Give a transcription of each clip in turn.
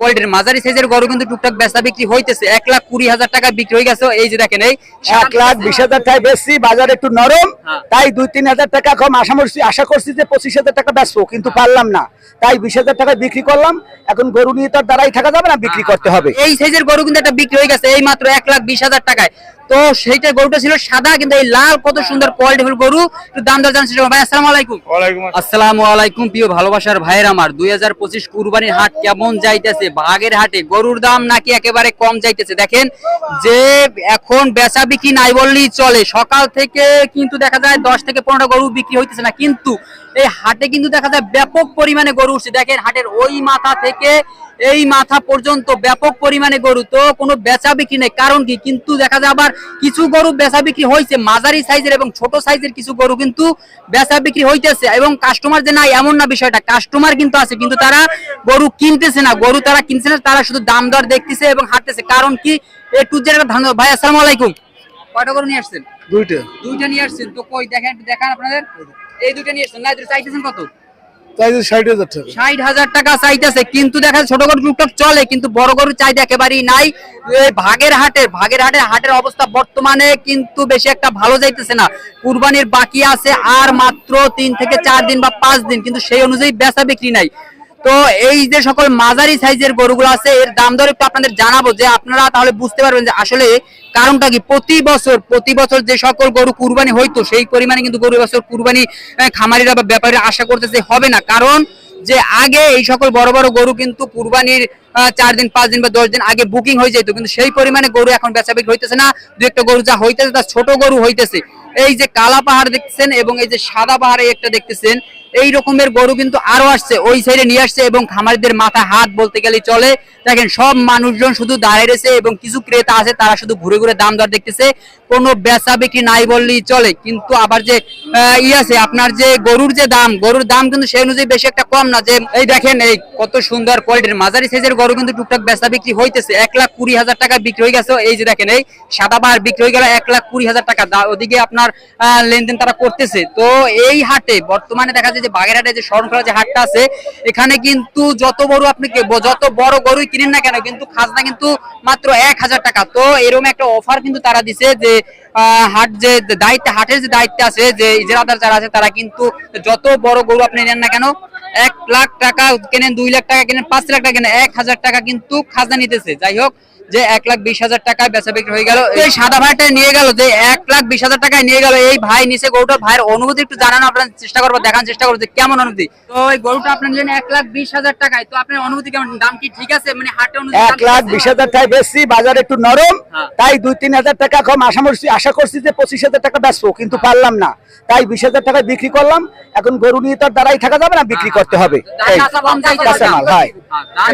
কোয়ালিটির মাঝারি সাইজের গরু কিন্তু টুকটাক বেচা বিক্রি হইতেছে। এক লাখ কুড়ি হাজার টাকা বিক্রি হয়ে গেছে। এই যে দেখেন এই এক লাখ বিশ হাজার টাকা বেশি বাজার একটু নরম হ্যাঁ। তাই দুই তিন হাজার টাকা কম। আশা করছি আশা করছি যে পঁচিশ হাজার টাকা বেচবো কিন্তু পারলাম না। তাই বিশ হাজার টাকা বিক্রি করলাম। এখন গরু নিয়ে তো আর দাঁড়াই থাকা যাবে না বিক্রি করতে হবে। এই সাইজের গরু কিন্তু একটা বিক্রি হয়ে গেছে এই মাত্র এক লাখ বিশ হাজার টাকায়। তো সেইটা গরুটা ছিল সাদা কিন্তু এই লাল কত সুন্দর কোয়ালিটিফুল গরু। একটু দাম দর জানছি ভাই আসসালামু আলাইকুম। আসসালাম আলাইকুম প্রিয় ভালোবাসার ভাইয়ের আমার। দুই হাজার পঁচিশ কুরবানির হাট কেমন যাইতেছে? বাঘের হাটে গরুর দাম নাকি একেবারে কম যাইতেছে? দেখেন যে এখন বেচা বিক্রি নাই বললেই চলে। সকাল থেকে কিন্তু দেখা যায় দশ থেকে পনেরো গরু বিক্রি হইতেছে না। কিন্তু এই হাটে কিন্তু দেখা যায় ব্যাপক পরিমাণে গরু উঠছে। দেখেন হাটের ওই মাথা থেকে এই মাথা পর্যন্ত ব্যাপক পরিমাণে গরু। তো কোনো বেচা বিক্রি নেই। কারণ কি? কিন্তু দেখা যায় আবার কিছু গরু বেচা বিক্রি হয়েছে। মাঝারি সাইজের এবং ছোট সাইজের কিছু গরু কিন্তু বেচা বিক্রি হইতেছে এবং কাস্টমার যে নাই এমন না বিষয়টা। কাস্টমার কিন্তু আছে কিন্তু তারা গরু কিনতেছে না। গরু তারা কিনছে না তারা শুধু দাম দর দেখতেছে এবং হাঁটতেছে। কারণ কি? এ টু জেড ধান ভাই আসসালামু আলাইকুম। কয়টা গরু নিয়ে আসছেন? দুইটা। দুইটা নিয়ে আসছেন। তো কই দেখেন দেখান আপনাদের। এই দুইটা নিয়ে আসছেন। না চাইতেছেন কত? বেশি একটা ভালো না। কুরবানির বাকি আছে আর মাত্র তিন থেকে চার দিন বা পাঁচ দিন, কিন্তু সেই অনুযায়ী বেচা বিক্রি নাই। তো এই যে সকল মাঝারি সাইজের গরুগুলো আছে, এর দাম দর একটু আপনাদের জানাব, যে আপনারা তাহলে বুঝতে পারবেন যে আসলে কারণটা কি? প্রতি বছর প্রতি বছর যে সকল গরু কুরবানি হইতো, সেই পরিমাণে কিন্তু গরু বছর কুরবানি খামারিরা বা ব্যাপারীরা আশা করতেছে হবে না। কারণ যে আগে এই সকল বড় বড় গরু কিন্তু কুরবানির চার দিন, পাঁচ দিন বা দশ দিন আগে বুকিং হয়ে যেত কিন্তু সেই পরিমাণে গরু এখন বেচা বিক্রি হইতেছে না। দু একটা গরু যা হইতেছে তা ছোট গরু হইতেছে। এই যে কালা পাহাড় দেখতেছেন এবং এই যে সাদা পাহাড়ে একটা দেখতেছেন এই রকমের গরু কিন্তু আরও আসছে, ওই সাইডে নিয়ে আসছে এবং খামারিদের মাথা হাত বলতে গেলে চলে। দেখেন, সব মানুষজন শুধু দাঁড়িয়ে রয়েছে এবং কিছু ক্রেতা আছে, তারা শুধু ঘুরে ঘুরে দাম দর দেখতেছে। কোনো বেচা বিক্রি নাই বললেই চলে। কিন্তু আবার যে ই আছে, আপনার যে গরুর যে দাম, গরুর দাম কিন্তু সেই অনুযায়ী বেশি একটা কম না। যে, এই দেখেন, এই কত সুন্দর কোয়ালিটির মাঝারি সাইজের গরু কিন্তু টুকটাক বেচা বিক্রি হইতেছে। এক লাখ কুড়ি হাজার টাকা বিক্রি হয়ে গেছে। এই যে দেখেন, এই সাদা পাহাড় বিক্রি হয়ে গেল এক লাখ কুড়ি হাজার টাকা। ওদিকে আপনার লেনদেন তারা করতেছে। তো এই হাটে বর্তমানে দেখা যায় যে বাগেরহাটে যে শরণখোলা যে হাটটা আছে, এখানে কিন্তু যত বড় আপনি যত বড় গরুই কিনেন না কেন, কিন্তু খাজনা কিন্তু মাত্র এক হাজার টাকা। তো এরকম একটা অফার কিন্তু তারা দিছে যে হাট যে দায়িত্ব, হাটের যে দায়িত্ব আছে, যে ইজারাদার যারা আছে, তারা কিন্তু যত বড় গরু আপনি নেন না কেন, এক লাখ টাকা কেনেন, দুই লাখ টাকা কেনেন, পাঁচ লাখ টাকা কেনেন, এক হাজার টাকা কিন্তু খাজনা নিতেছে। যাই হোক যে এক লাখ বিশ হাজার টাকায় বেচা বিক্রি হয়ে গেল। এই সাদা ভাইটা নিয়ে গেল যে এক লাখ বিশ হাজার টাকায় নিয়ে গেল। এই ভাই নিচে গরুটা ভাইয়ের অনুভূতি একটু জানানো আপনার চেষ্টা করব দেখার চেষ্টা করব যে কেমন অনুভূতি। তো এই গরুটা আপনার জন্য এক লাখ বিশ হাজার টাকায় তো আপনার অনুভূতি কেমন? দাম কি ঠিক আছে? মানে হাটে এক লাখ বিশ হাজার টাকা বেশি বাজার একটু নরম হ্যাঁ। তাই দুই তিন হাজার টাকা কম আশা করছি আশা করছি যে পঁচিশ হাজার টাকা বেচবো কিন্তু পারলাম না। তাই বিশ হাজার টাকায় বিক্রি করলাম। এখন গরু নিয়ে তো আর দাঁড়াই থাকা যাবে না বিক্রি করতে হবে। কম হয়। হ্যাঁ,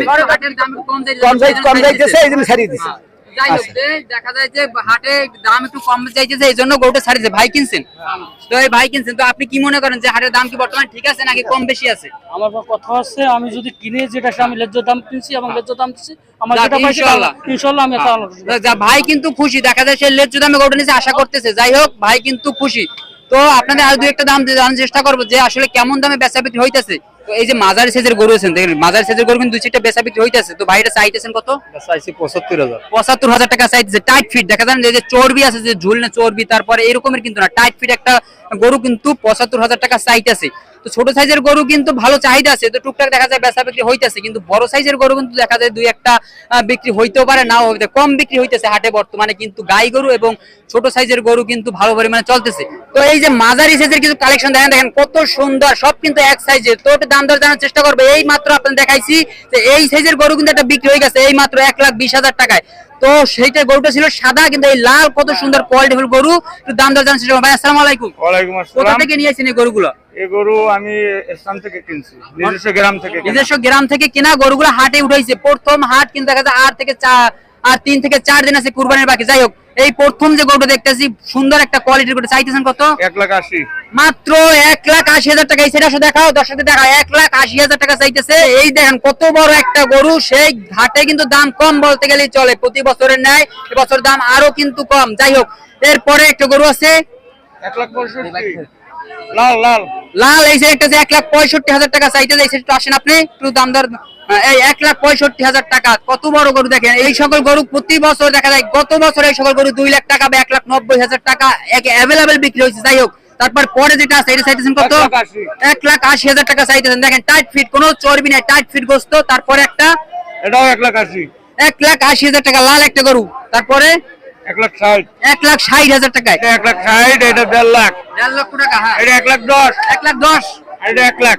কম যাই কম যাইতেছে এই জন্য ছাড়িয়ে দিছে। হ্যাঁ। যাই হোক, যে দেখা যায় যে হাটে দাম একটু কম চাইতেছে এই জন্য গরুটা ছাড়িয়েছে ভাই কিনছেন? তো এই ভাই কিনছেন তো আপনি কি মনে করেন যে হাটের দাম কি বর্তমানে ঠিক আছে নাকি কম বেশি আছে? আমার কথা হচ্ছে আমি যদি কিনে যেটা আমি ন্যায্য দাম কিনছি এবং ন্যায্য দাম দিচ্ছি আমার যেটা পাইছি ইনশাআল্লাহ। আমি এটা আলোচনা করব। যা ভাই কিন্তু খুশি। দেখা যায় সে লেজ দামে গরুটা নিচে আশা করতেছে। যাই হোক ভাই কিন্তু খুশি। তো আপনাদের আর দুই একটা দাম জানার চেষ্টা করব যে আসলে কেমন দামে বেচা বিক্রি হইতেছে। তো এই যে মাজার সেজের গরু আছেন দেখেন সেজের সাইজের গরু কিন্তু দুই চারটা বেচা বিক্রি হইতেছে। তো ভাইটা চাইতেছেন কত? চাইছি পঁচাত্তর হাজার। পঁচাত্তর হাজার টাকা চাইতেছে। টাইট ফিট দেখা যান যে চর্বি আছে যে ঝুলনে চর্বি তারপরে এরকমের কিন্তু না। টাইট ফিট একটা গরু কিন্তু পঁচাত্তর হাজার টাকা চাইতেছে। তো ছোট সাইজের গরু কিন্তু ভালো চাহিদা আছে তো টুকটাক দেখা যায় বেচা বিক্রি হইতেছে কিন্তু বড় সাইজের গরু কিন্তু দেখা যায় দুই একটা বিক্রি হইতেও পারে নাও হইতে কম বিক্রি হইতেছে হাটে বর্তমানে কিন্তু গাই গরু এবং ছোট সাইজের গরু কিন্তু ভালো পরিমাণে চলতেছে। তো এই যে মাঝারি সাইজের কিছু কালেকশন দেখেন দেখেন কত সুন্দর সব কিন্তু এক সাইজের তো দাম দর জানার চেষ্টা করবে। এই মাত্র আপনাদের দেখাইছি যে এই সাইজের গরু কিন্তু একটা বিক্রি হয়ে গেছে এই মাত্র এক লাখ বিশ হাজার টাকায়। তো সেইটা গরুটা ছিল সাদা কিন্তু এই লাল কত সুন্দর কোয়ালিটিফুল গরু দাম দর জানার চেষ্টা করবে। ভাই আসসালামু আলাইকুম। ওয়ালাইকুম কোথা থেকে নিয়েছেন এই গরুগুলো? এই গরু আমি স্থান থেকে কিনছি নিজস্ব গ্রাম থেকে নিজস্ব গ্রাম থেকে কেনা গরুগুলো হাটে উঠাইছে। প্রথম হাট কিন্তু দেখা যায় আট থেকে চার আর তিন থেকে চার দিন আছে কুরবানির বাকি। যাই হোক এই প্রথম যে গরুটা দেখতেছি সুন্দর একটা কোয়ালিটির গরু চাইতেছেন কত? এক লাখ আশি। মাত্র এক লাখ আশি হাজার টাকা। সেটা দেখাও দর্শকদের দেখাও। এক লাখ আশি হাজার টাকা চাইতেছে। এই দেখেন কত বড় একটা গরু। সেই ঘাটে কিন্তু দাম কম বলতে গেলেই চলে। প্রতি বছরের ন্যায় এবছর দাম আরও কিন্তু কম। যাই হোক এরপরে একটা গরু আছে। এক লাখ পঁয়ষট্টি। লাল লাল। লাল এই একটা যে এক লাখ পঁয়ষট্টি হাজার টাকা চাইতেছে এই সেটা আসেন আপনি? একটু দাম দর এই এক লাখ পঁয়ষট্টি হাজার টাকা কত বড় গরু দেখেন? এই সকল গরু প্রতি বছর দেখা যায় গত বছর এই সকল গরু দুই লাখ টাকা বা এক লাখ নব্বই হাজার টাকা অ্যাভেলেবেল বিক্রি হয়েছে। যাই হোক তারপর পরে যেটা আছে এটা চাইতেছেন কত? এক লাখ আশি। এক লাখ আশি হাজার টাকা চাইতেছেন। দেখেন টাইট ফিট কোনো চর্বি নাই টাইট ফিট গোস্ত। তারপরে একটা এটাও এক লাখ আশি। এক লাখ আশি হাজার টাকা লাল একটা গরু। তারপরে এক লাখ ষাট। এক লাখ ষাট হাজার টাকায়। এক লাখ ষাট এটা দেড় লাখ। দেড় লক্ষ টাকা হ্যাঁ। এটা এক লাখ দশ। এক লাখ দশ। আর এটা এক লাখ।